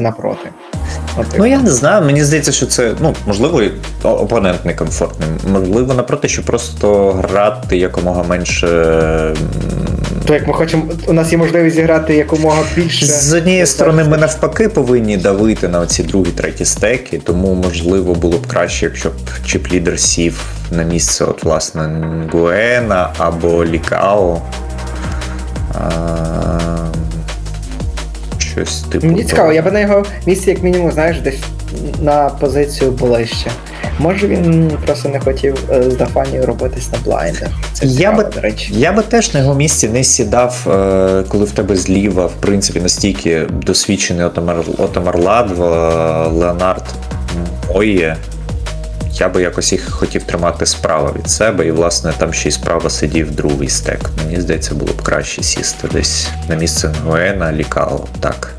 напроти. От, Ну я не знаю, мені здається, що це ну можливо опонент некомфортний. Можливо, напроти, що просто грати якомога менше. То як ми хочемо, у нас є можливість зіграти якомога більше. З однієї сторони, ми навпаки повинні давити на оці другі, треті стеки, тому можливо було б краще, якщо б чіп-лідер сів на місце, от, власне, Нгуена або Лікао. А, щось типу. Мені цікаво, я би на його місці, як мінімум, знаєш, десь на позицію ближче. Може він просто не хотів е, з Дафанією робитись на блайндах. Це Я цікаво, би- до речі. Я би теж на його місці не сідав, е, коли в тебе зліва, в принципі, настільки досвідчений Отамар Отамар Ладва, Леонард Мойє. Я би якось їх хотів тримати справа від себе, і, власне, там ще й справа сидів другий стек. Мені здається, було б краще сісти десь на місце Нгуена, лікало Так.